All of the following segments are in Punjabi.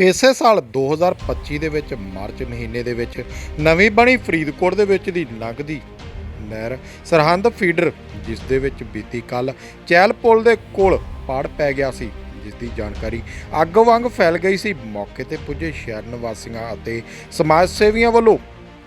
ਇਸੇ ਸਾਲ 2025 ਦੇ ਵਿੱਚ ਮਾਰਚ ਮਹੀਨੇ ਦੇ ਵਿੱਚ ਨਵੀਂ ਬਣੀ ਫਰੀਦਕੋਟ ਦੇ ਵਿੱਚ ਦੀ ਲੰਘਦੀ ਨਹਿਰ ਸਰਹੰਦ ਫੀਡਰ, ਜਿਸ ਦੇ ਵਿੱਚ ਬੀਤੀ ਕੱਲ ਚਹਿਲ ਪੁਲ ਦੇ ਕੋਲ ਪਾੜ ਪੈ ਗਿਆ ਸੀ, ਜਿਸ ਦੀ ਜਾਣਕਾਰੀ ਅੱਗ ਵਾਂਗ ਫੈਲ ਗਈ ਸੀ। ਮੌਕੇ ਤੇ ਪੁੱਜੇ ਸ਼ਹਿਰ ਨਿਵਾਸੀਆਂ ਅਤੇ ਸਮਾਜ ਸੇਵੀਆਂ ਵੱਲੋਂ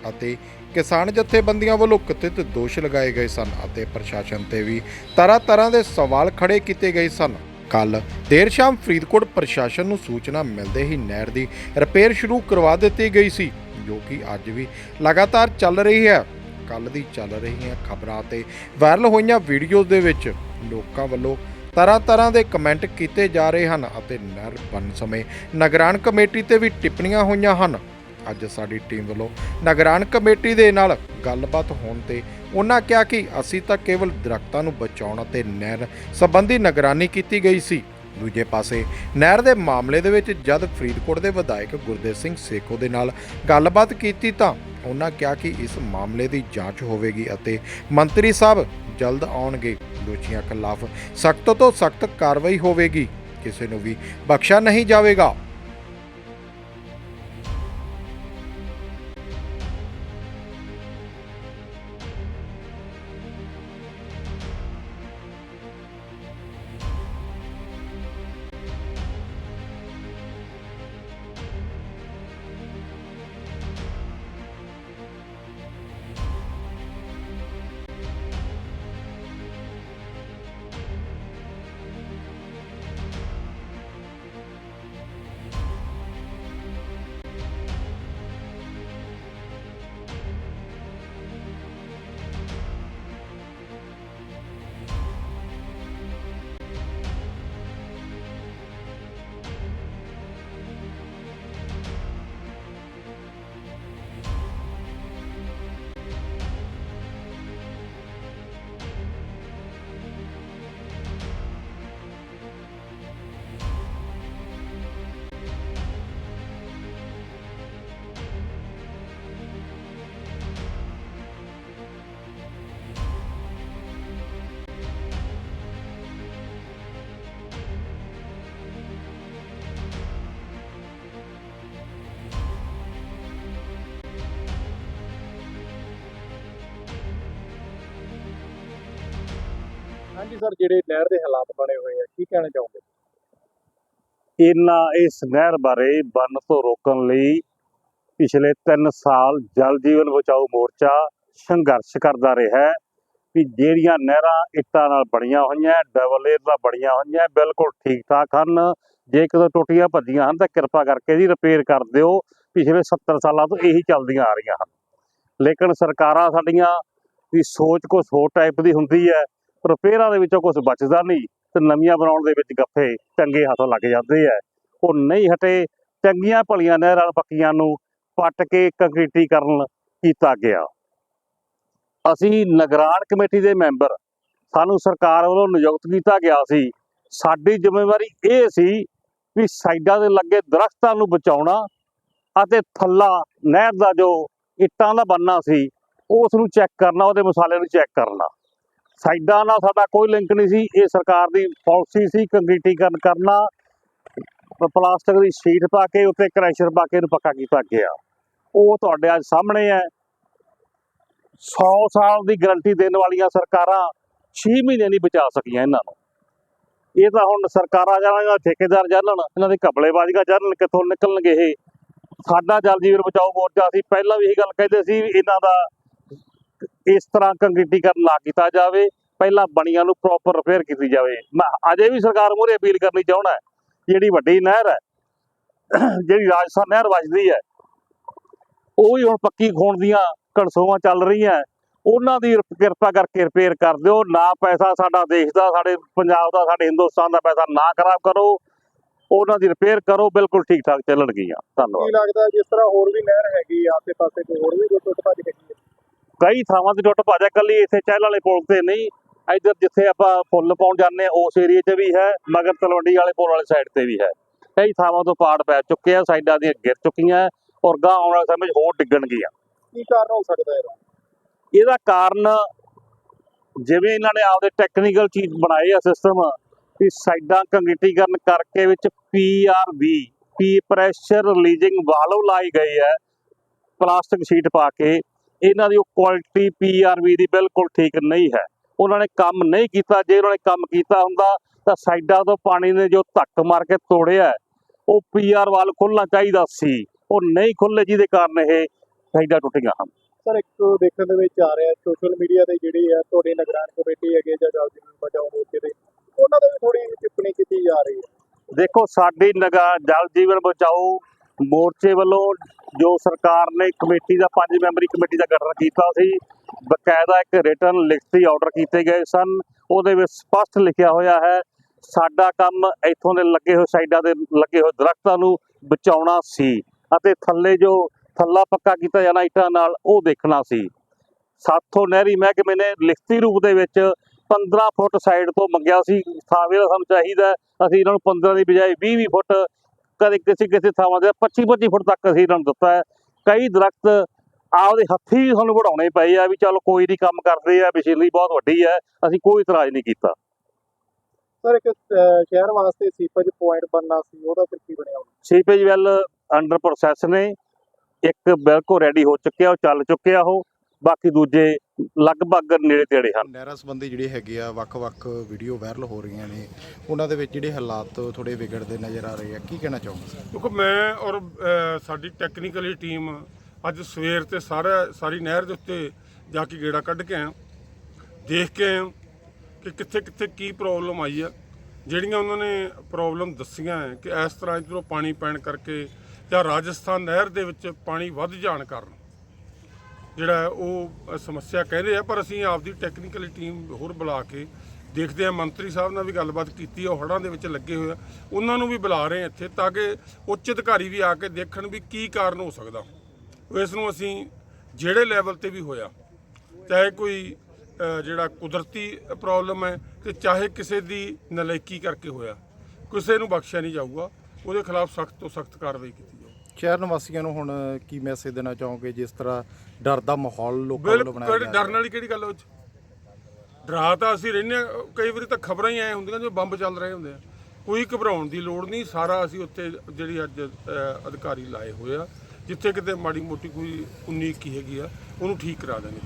ਅਤੇ ਕਿਸਾਨ ਜਥੇਬੰਦੀਆਂ ਵੱਲੋਂ ਕਥਿਤ ਦੋਸ਼ ਲਗਾਏ ਗਏ ਸਨ ਅਤੇ ਪ੍ਰਸ਼ਾਸਨ ਤੇ ਵੀ ਤਰ੍ਹਾਂ ਤਰ੍ਹਾਂ ਦੇ ਸਵਾਲ ਖੜੇ ਕੀਤੇ ਗਏ ਸਨ। ਕੱਲ ਦੇਰ ਸ਼ਾਮ ਫਰੀਦਕੋਟ ਪ੍ਰਸ਼ਾਸਨ ਨੂੰ ਸੂਚਨਾ ਮਿਲਦੇ ਹੀ ਨਹਿਰ ਦੀ ਰਿਪੇਅਰ ਸ਼ੁਰੂ ਕਰਵਾ ਦਿੱਤੀ ਗਈ ਸੀ, ਜੋ ਕਿ ਅੱਜ ਵੀ ਲਗਾਤਾਰ ਚੱਲ ਰਹੀ ਹੈ। ਕੱਲ ਦੀ ਚੱਲ ਰਹੀਆਂ ਖਬਰਾਂ ਤੇ ਵਾਇਰਲ ਹੋਈਆਂ ਵੀਡੀਓਜ਼ ਦੇ ਵਿੱਚ ਲੋਕਾਂ ਵੱਲੋਂ ਤਰ੍ਹਾਂ ਤਰ੍ਹਾਂ ਦੇ ਕਮੈਂਟ ਕੀਤੇ ਜਾ ਰਹੇ ਹਨ ਅਤੇ ਨਹਿਰ ਬਣਨ ਸਮੇਂ ਨਿਗਰਾਨ ਕਮੇਟੀ ਤੇ ਵੀ ਟਿੱਪਣੀਆਂ ਹੋਈਆਂ ਹਨ। ਅੱਜ ਸਾਡੀ ਟੀਮ ਵੱਲੋਂ ਨਿਗਰਾਨ ਕਮੇਟੀ ਦੇ ਨਾਲ ਗੱਲਬਾਤ ਹੋਣ ਤੇ ਉਹਨਾਂ ਕਿਹਾ ਕਿ ਅਸੀਂ ਤਾਂ ਕੇਵਲ ਦਰਖਤਾਂ ਨੂੰ ਬਚਾਉਣ ਅਤੇ ਨਹਿਰ ਸੰਬੰਧੀ ਨਿਗਰਾਨੀ ਕੀਤੀ ਗਈ ਸੀ। ਦੂਜੇ ਪਾਸੇ, ਨਹਿਰ ਦੇ ਮਾਮਲੇ ਦੇ ਵਿੱਚ ਜਦ ਫਰੀਦਕੋਟ ਦੇ ਵਿਧਾਇਕ ਗੁਰਦੇਵ ਸਿੰਘ ਸੇਖੋ ਦੇ ਨਾਲ ਗੱਲਬਾਤ ਕੀਤੀ ਤਾਂ ਉਹਨਾਂ ਕਿਹਾ ਕਿ ਇਸ ਮਾਮਲੇ ਦੀ ਜਾਂਚ ਹੋਵੇਗੀ ਅਤੇ ਮੰਤਰੀ ਸਾਹਿਬ ਜਲਦ ਆਉਣਗੇ। ਦੋਸ਼ੀਆਂ ਖਿਲਾਫ ਸਖਤ ਤੋਂ ਸਖਤ ਕਾਰਵਾਈ ਹੋਵੇਗੀ। ਕਿਸੇ ਨੂੰ ਵੀ ਬਖਸ਼ਾ ਨਹੀਂ ਜਾਵੇਗਾ। ਹਾਂਜੀ ਸਰ, ਜਿਹੜੇ ਨਹਿਰ ਦੇ ਹਾਲਾਤ ਬਣੇ ਹੋਏ ਆ, ਕੀ ਕਹਿਣਾ ਚਾਹੋਗੇ? ਇਹਨਾਂ ਇਸ ਨਹਿਰ ਬਾਰੇ ਬੰਨ ਤੋਂ ਰੋਕਣ ਲਈ ਪਿਛਲੇ 3 ਸਾਲ ਜਲ ਜੀਵਨ ਬਚਾਓ ਮੋਰਚਾ ਸੰਘਰਸ਼ ਕਰਦਾ ਰਿਹਾ ਹੈ ਵੀ ਜਿਹੜੀਆਂ ਨਹਿਰਾਂ ਇੱਟਾਂ ਨਾਲ ਬਣੀਆਂ ਹੋਈਆਂ, ਡਬਲ ਏਅਰ ਨਾਲ ਬਣੀਆਂ ਹੋਈਆਂ, ਬਿਲਕੁਲ ਠੀਕ ਠਾਕ ਹਨ। ਜੇ ਕਿਤੇ ਟੁੱਟੀਆਂ ਭੱਜੀਆਂ ਹਨ ਤਾਂ ਕਿਰਪਾ ਕਰਕੇ ਇਹਦੀ ਰਿਪੇਅਰ ਕਰ ਦਿਓ। ਪਿਛਲੇ 70 ਸਾਲਾਂ ਤੋਂ ਇਹੀ ਚੱਲਦੀਆਂ ਆ ਰਹੀਆਂ ਹਨ। ਲੇਕਿਨ ਸਰਕਾਰਾਂ ਸਾਡੀਆਂ ਦੀ ਸੋਚ ਕੁਛ ਹੋਰ ਟਾਈਪ ਦੀ ਹੁੰਦੀ ਹੈ। ਰਿਪੇਅਰਾਂ ਦੇ ਵਿੱਚੋਂ ਕੁਝ ਬਚਦਾ ਨਹੀਂ ਤੇ ਨਵੀਆਂ ਬਣਾਉਣ ਦੇ ਵਿੱਚ ਗੱਫੇ ਚੰਗੇ ਹੱਥ ਲੱਗ ਜਾਂਦੇ ਆ। ਉਹ ਨਹੀਂ ਹਟੇ, ਚੰਗੀਆਂ ਭਲੀਆਂ ਨਹਿਰਾਂ ਪੱਕੀਆਂ ਨੂੰ ਪੱਟ ਕੇ ਕੰਕਰੀਟੀਕਰਨ ਕੀਤਾ ਗਿਆ। ਅਸੀਂ ਨਿਗਰਾਨ ਕਮੇਟੀ ਦੇ ਮੈਂਬਰ, ਸਾਨੂੰ ਸਰਕਾਰ ਵੱਲੋਂ ਨਿਯੁਕਤ ਕੀਤਾ ਗਿਆ ਸੀ। ਸਾਡੀ ਜ਼ਿੰਮੇਵਾਰੀ ਇਹ ਸੀ ਵੀ ਸਾਈਡਾਂ ਦੇ ਲੱਗੇ ਦਰਖਤਾਂ ਨੂੰ ਬਚਾਉਣਾ ਅਤੇ ਥੱਲਾ ਨਹਿਰ ਦਾ ਜੋ ਇੱਟਾਂ ਦਾ ਬੰਨਾ ਸੀ, ਉਸ ਨੂੰ ਚੈੱਕ ਕਰਨਾ, ਉਹਦੇ ਮਸਾਲੇ ਨੂੰ ਚੈੱਕ ਕਰਨਾ। ਸਾਈਡਾਂ ਨਾਲ ਸਾਡਾ ਕੋਈ ਲਿੰਕ ਨਹੀਂ ਸੀ। ਇਹ ਸਰਕਾਰ ਦੀ ਪਾਲਿਸੀ ਸੀ, ਕੰਕਰੀਟੀਕਰਨ ਕਰਨਾ। ਪਲਾਸਟਿਕ ਦੀ ਸ਼ੀਟ ਪਾ ਕੇ ਉੱਤੇ ਕ੍ਰੈਸ਼ਰ ਪਾ ਕੇ ਇਹਨੂੰ ਪੱਕਾ ਕੀਤਾ ਗਿਆ। ਉਹ ਤੁਹਾਡੇ ਅੱਜ ਸਾਹਮਣੇ ਹੈ। 100 ਸਾਲ ਦੀ ਗਾਰੰਟੀ ਦੇਣ ਵਾਲੀਆਂ ਸਰਕਾਰਾਂ 6 ਮਹੀਨੇ ਨਹੀਂ ਬਚਾ ਸਕੀਆਂ ਇਹਨਾਂ ਨੂੰ। ਇਹ ਤਾਂ ਹੁਣ ਸਰਕਾਰਾਂ ਜਾਣਾਂਗਾ ਠੇਕੇਦਾਰ ਜਾਣਨ ਇਹਨਾਂ ਦੇ ਘਪਲੇਬਾਜ਼ੀਆਂ ਜਾਣਨ ਕਿੱਥੋਂ ਨਿਕਲਣਗੇ ਇਹ? ਸਾਡਾ ਜਲ ਜੀਵਨ ਬਚਾਓ ਮੋਰਚਾ ਅਸੀਂ ਪਹਿਲਾਂ ਵੀ ਇਹੀ ਗੱਲ ਕਹਿੰਦੇ ਸੀ ਵੀ ਇਹਨਾਂ ਦਾ ਇਸ ਤਰ੍ਹਾਂ ਕੰਕਰੀਟੀਕਰਨ ਨਾ ਕੀਤਾ ਜਾਵੇ, ਪਹਿਲਾਂ ਬਣੀਆਂ ਨੂੰ ਪ੍ਰੋਪਰ ਰਿਪੇਅਰ ਕੀਤੀ ਜਾਵੇ। ਮੈਂ ਅਜੇ ਵੀ ਸਰਕਾਰ ਮੂਹਰੇ ਅਪੀਲ ਕਰਨੀ ਚਾਹੁੰਦਾ ਜਿਹੜੀ ਵੱਡੀ ਨਹਿਰ ਹੈ, ਜਿਹੜੀ ਰਾਜਸਥਾਨ ਨਹਿਰ ਵੱਜਦੀ ਹੈ, ਉਹ ਹੀ ਹੁਣ ਪੱਕੀ ਖੋਣ ਦੀਆਂ ਕਣਸੋਆਂ ਚੱਲ ਰਹੀਆਂ ਉਹਨਾਂ ਦੀ ਕਿਰਪਾ ਕਰਕੇ ਰਿਪੇਅਰ ਕਰ ਦਿਓ, ਨਾ ਪੈਸਾ ਸਾਡਾ ਦੇਸ਼ ਦਾ, ਸਾਡੇ ਪੰਜਾਬ ਦਾ, ਸਾਡੇ ਹਿੰਦੁਸਤਾਨ ਦਾ ਪੈਸਾ ਨਾ ਖਰਾਬ ਕਰੋ। ਉਹਨਾਂ ਦੀ ਰਿਪੇਅਰ ਕਰੋ, ਬਿਲਕੁਲ ਠੀਕ ਠਾਕ ਚੱਲਣਗੀਆਂ। ਧੰਨਵਾਦ। ਕੀ ਲੱਗਦਾ ਜਿਸ ਤਰ੍ਹਾਂ ਹੋਰ ਵੀ ਨਹਿਰ ਹੈਗੀ ਆਸੇ ਪਾਸੇ ਕੋਈ ਹੋਰ ਵੀ ਕੋਈ ਟੁੱਟ ਭੱਜ ਗਈ ਕਈ ਥਾਵਾਂ ਤੇ ਟੁੱਟ ਭਾਜਾ ਕੱਲੀ ਇੱਥੇ ਚਹਿਲ ਵਾਲੇ ਪੁਲ ਤੇ ਨਹੀਂ। ਇੱਧਰ ਜਿੱਥੇ ਆਪਾਂ ਫੁੱਲ ਪਾਉਣ ਜਾਂਦੇ ਹਾਂ ਉਸ ਏਰੀਏ 'ਚ ਵੀ ਹੈ ਮਗਰ ਤਲਵੰਡੀ ਵਾਲੇ ਪੁਲ ਵਾਲੀ ਸਾਈਡ ਤੇ ਵੀ ਹੈ। ਕਈ ਥਾਵਾਂ ਤੋਂ ਪਾੜ ਪੈ ਚੁੱਕੇ ਆ ਸਾਈਡਾਂ ਦੀਆਂ ਗਿਰ ਚੁੱਕੀਆਂ ਔਰ ਗਾਂ ਆਉਣ ਵਾਲੇ ਸਮੇਂ 'ਚ ਹੋਰ ਡਿੱਗਣਗੀਆਂ ਕੀ ਕਾਰਨ ਹੋ ਸਕਦਾ ਇਹਦਾ? ਇਹਦਾ ਕਾਰਨ ਜਿਵੇਂ ਇਹਨਾਂ ਨੇ ਆਪਦੇ ਟੈਕਨੀਕਲ ਚੀਜ਼ ਬਣਾਏ ਆ ਸਿਸਟਮ ਵੀ ਸਾਈਡਾਂ ਕੰਕਰੀਟੀਕਰਨ ਕਰਕੇ ਵਿੱਚ PRV P pressure releasing valve ਲਾਈ ਗਈ ਹੈ ਪਲਾਸਟਿਕ ਸ਼ੀਟ ਪਾ ਕੇ। ਇਹਨਾਂ ਦੀ ਉਹ ਕੁਆਲਿਟੀ ਪੀਆਰਵੀ ਦੀ ਬਿਲਕੁਲ ਠੀਕ ਨਹੀਂ ਹੈ। ਉਹਨਾਂ ਨੇ ਕੰਮ ਨਹੀਂ ਕੀਤਾ। ਜੇ ਉਹਨਾਂ ਨੇ ਕੰਮ ਕੀਤਾ ਹੁੰਦਾ ਤਾਂ ਸਾਈਡਾਂ ਤੋਂ ਪਾਣੀ ਨੇ ਜੋ ਧੱਕ ਮਾਰ ਕੇ ਤੋੜਿਆ ਉਹ ਪੀਆਰ ਵਾਲ ਖੁੱਲਣਾ ਚਾਹੀਦਾ ਸੀ। ਉਹ ਨਹੀਂ ਖੁੱਲੇ ਜਿਹਦੇ ਕਾਰਨ ਇਹ ਸਾਈਡਾਂ ਟੁੱਟੀਆਂ ਹਨ। ਸਰ ਇੱਕ ਦੇਖਣ ਦੇ ਵਿੱਚ ਆ ਰਿਹਾ ਸੋਸ਼ਲ ਮੀਡੀਆ ਤੇ ਜਿਹੜੀ ਹੈ ਤੁਹਾਡੀ ਨਿਗਰਾਨ ਕਮੇਟੀ ਹੈਗੀ ਜਾਂ ਜਲ ਜੀਵਨ ਬਚਾਓ ਮੋਰਚੇ ਦੇ ਉਹਨਾਂ ਦਾ ਵੀ ਥੋੜੀ ਟਿੱਪਣੀ ਕੀਤੀ ਜਾ ਰਹੀ ਹੈ। ਦੇਖੋ ਸਾਡੀ ਨਗਾ ਜਲ ਜੀਵਨ ਬਚਾਓ ਮੋਰਚੇ ਵੱਲੋਂ ਜੋ ਸਰਕਾਰ ਨੇ ਕਮੇਟੀ ਦਾ, ਪੰਜ ਮੈਂਬਰੀ ਕਮੇਟੀ ਦਾ ਗਠਨ ਕੀਤਾ ਸੀ, ਬਕਾਇਦਾ ਇੱਕ ਰਿਟਰਨ ਲਿਖਤੀ ਆਰਡਰ ਕੀਤੇ ਗਏ ਸਨ। ਉਹਦੇ ਵਿੱਚ ਸਪਸ਼ਟ ਲਿਖਿਆ ਹੋਇਆ ਹੈ, ਸਾਡਾ ਕੰਮ ਇੱਥੋਂ ਦੇ ਲੱਗੇ ਹੋਏ ਸਾਈਡਾਂ ਦੇ ਲੱਗੇ ਹੋਏ ਦਰਖਤਾਂ ਨੂੰ ਬਚਾਉਣਾ ਸੀ ਅਤੇ ਥੱਲੇ ਜੋ ਥੱਲਾ ਪੱਕਾ ਕੀਤਾ ਜਾਣਾ, ਇੱਟਾਂ ਨਾਲ ਉਹ ਦੇਖਣਾ ਸੀ। ਸਾਥੋਂ ਨਹਿਰੀ ਮਹਿਕਮੇ ਨੇ ਲਿਖਤੀ ਰੂਪ ਦੇ ਵਿੱਚ 15 ਫੁੱਟ ਸਾਈਡ ਤੋਂ ਮੰਗਿਆ ਸੀ। ਥਾਵੇਂ ਦਾ ਸਾਨੂੰ ਚਾਹੀਦਾ ਅਸੀਂ ਇਹਨਾਂ ਨੂੰ 15 ਦੀ ਬਜਾਏ 20 20 ਫੁੱਟ ਕਦੇ ਕਿਸੇ ਕਿਸੇ ਥਾਵਾਂ ਤੇ 25 25 ਫੁੱਟ ਤੱਕ ਅਸੀਂ ਇਹਨਾਂ ਨੂੰ ਦਿੱਤਾ ਹੈ। ਕਈ ਦਰਖਤ ਆਪਦੇ ਹੱਥੀਂ ਸਾਨੂੰ ਵਢਾਉਣੇ ਪਏ ਆ ਵੀ ਚਲੋ ਕੋਈ ਨਹੀਂ ਕੰਮ ਕਰਦੇ ਆ ਮਸ਼ੀਨਰੀ ਬਹੁਤ ਵੱਡੀ ਹੈ ਅਸੀਂ ਕੋਈ ਇਤਰਾਜ਼ ਨਹੀਂ ਕੀਤਾ। ਸਰ ਇੱਕ ਸ਼ਹਿਰ ਵਾਸਤੇ ਸੀਪੇਜ ਪੁਆਇੰਟ ਬਣਨਾ ਸੀ ਉਹਦਾ ਫਿਰ ਕੀ ਬਣਿਆ ਹੁਣ? ਸੀਪੇਜ ਵੈਲ ਅੰਡਰ ਪ੍ਰੋਸੈਸ ਨੇ ਇੱਕ ਬਿਲਕੁਲ ਰੈਡੀ ਹੋ ਚੁੱਕਿਆ ਉਹ ਚੱਲ ਚੁੱਕਿਆ ਉਹ। ਬਾਕੀ ਦੂਜੇ ਲਗਭਗ ਨੇੜੇ ਤੇੜੇ ਹਨ। ਨਹਿਰਾਂ ਸੰਬੰਧੀ ਜਿਹੜੇ ਹੈਗੇ ਆ ਵੱਖ-ਵੱਖ ਵੀਡੀਓ ਵਾਇਰਲ ਹੋ ਰਹੀਆਂ ਨੇ ਉਹਨਾਂ ਦੇ ਵਿੱਚ ਜਿਹੜੇ ਹਾਲਾਤ ਥੋੜੇ ਵਿਗੜਦੇ ਨਜ਼ਰ ਆ ਰਹੇ ਆ। ਕੀ ਕਹਿਣਾ ਚਾਹੋਗੇ ਕਿਉਂਕਿ ਮੈਂ ਔਰ ਸਾਡੀ ਟੈਕਨੀਕਲੀ ਟੀਮ ਅੱਜ ਸਵੇਰ ਤੇ ਸਾਰਾ ਸਾਰੀ ਨਹਿਰ ਦੇ ਉੱਤੇ ਜਾ ਕੇ ਗੇੜਾ ਕੱਢ ਕੇ ਹਾਂ। ਦੇਖ ਕੇ ਹਾਂ ਕਿ ਕਿੱਥੇ ਕਿੱਥੇ ਕੀ ਪ੍ਰੋਬਲਮ ਆਈ ਆ। ਜਿਹੜੀਆਂ ਉਹਨਾਂ ਨੇ ਪ੍ਰੋਬਲਮ ਦੱਸੀਆਂ ਹੈ ਕਿ ਇਸ ਤਰ੍ਹਾਂ ਇਧਰੋਂ ਪਾਣੀ ਪੈਣ ਕਰਕੇ ਜਾਂ ਰਾਜਸਥਾਨ ਨਹਿਰ ਦੇ ਵਿੱਚ ਪਾਣੀ ਵੱਧ ਜਾਣ ਕਾਰਨ ਜਿਹੜਾ ਉਹ ਸਮੱਸਿਆ ਕਹਿੰਦੇ ਆ, ਪਰ ਅਸੀਂ ਆਪਦੀ ਟੈਕਨੀਕਲ ਟੀਮ ਹੋਰ ਬੁਲਾ ਕੇ ਦੇਖਦੇ ਆ। ਮੰਤਰੀ ਸਾਹਿਬ ਨਾਲ ਵੀ ਗੱਲਬਾਤ ਕੀਤੀ ਆ, ਉਹ ਹੜ੍ਹਾਂ ਦੇ ਵਿੱਚ ਲੱਗੇ ਹੋਏ ਆ। ਉਹਨਾਂ ਨੂੰ ਵੀ ਬੁਲਾ ਰਹੇ ਆ ਇੱਥੇ, ਤਾਂ ਕਿ ਉੱਚ ਅਧਿਕਾਰੀ ਵੀ ਆ ਕੇ ਦੇਖਣ ਵੀ ਕੀ ਕਾਰਨ ਹੋ ਸਕਦਾ। ਇਸ ਨੂੰ ਅਸੀਂ ਜਿਹੜੇ ਲੈਵਲ ਤੇ ਵੀ ਹੋਇਆ, ਚਾਹੇ ਕੋਈ ਜਿਹੜਾ ਕੁਦਰਤੀ ਪ੍ਰੋਬਲਮ ਹੈ ਤੇ ਚਾਹੇ ਕਿਸੇ ਦੀ ਨਲਾਇਕੀ ਕਰਕੇ ਹੋਇਆ, ਕਿਸੇ ਨੂੰ ਬਖਸ਼ਿਆ ਨਹੀਂ ਜਾਊਗਾ। ਉਹਦੇ ਖਿਲਾਫ ਸਖਤ ਤੋਂ ਸਖਤ ਕਾਰਵਾਈ ਕੀਤੀ ਸ਼ਹਿਰ ਨਿਵਾਸੀਆਂ ਨੂੰ ਹੁਣ ਕੀ ਮੈਸੇਜ ਦੇਣਾ ਚਾਹੋਗੇ ਜਿਸ ਤਰ੍ਹਾਂ ਡਰ ਦਾ ਮਾਹੌਲ ਲੋਕਾਂ ਵੱਲੋਂ ਬਿਲਕੁਲ ਬਣਾਇਆ ਜਾ ਡਰਨ ਰਿਹਾ ਵਾਲੀ ਕਿਹੜੀ ਗੱਲ ਉਹ ਚ? ਡਰਾ ਤਾਂ ਅਸੀਂ ਰਹਿੰਦੇ ਹਾਂ, ਕਈ ਵਾਰੀ ਤਾਂ ਖਬਰਾਂ ਹੀ ਐ ਹੁੰਦੀਆਂ ਜਿਵੇਂ ਬੰਬ ਚੱਲ ਰਹੇ ਹੁੰਦੇ ਆ। ਕੋਈ ਘਬਰਾਉਣ ਦੀ ਲੋੜ ਨਹੀਂ ਸਾਰਾ ਅਸੀਂ ਉੱਤੇ ਜਿਹੜੀ ਅੱਜ ਅਧਿਕਾਰੀ ਲਾਏ ਹੋਏ ਆ ਜਿੱਥੇ ਕਿਤੇ ਮਾੜੀ ਮੋਟੀ ਕੋਈ 19 ਕੀ ਹੈਗੀ ਆ ਉਹਨੂੰ ਠੀਕ ਕਰਾ ਦਾਂਗੇ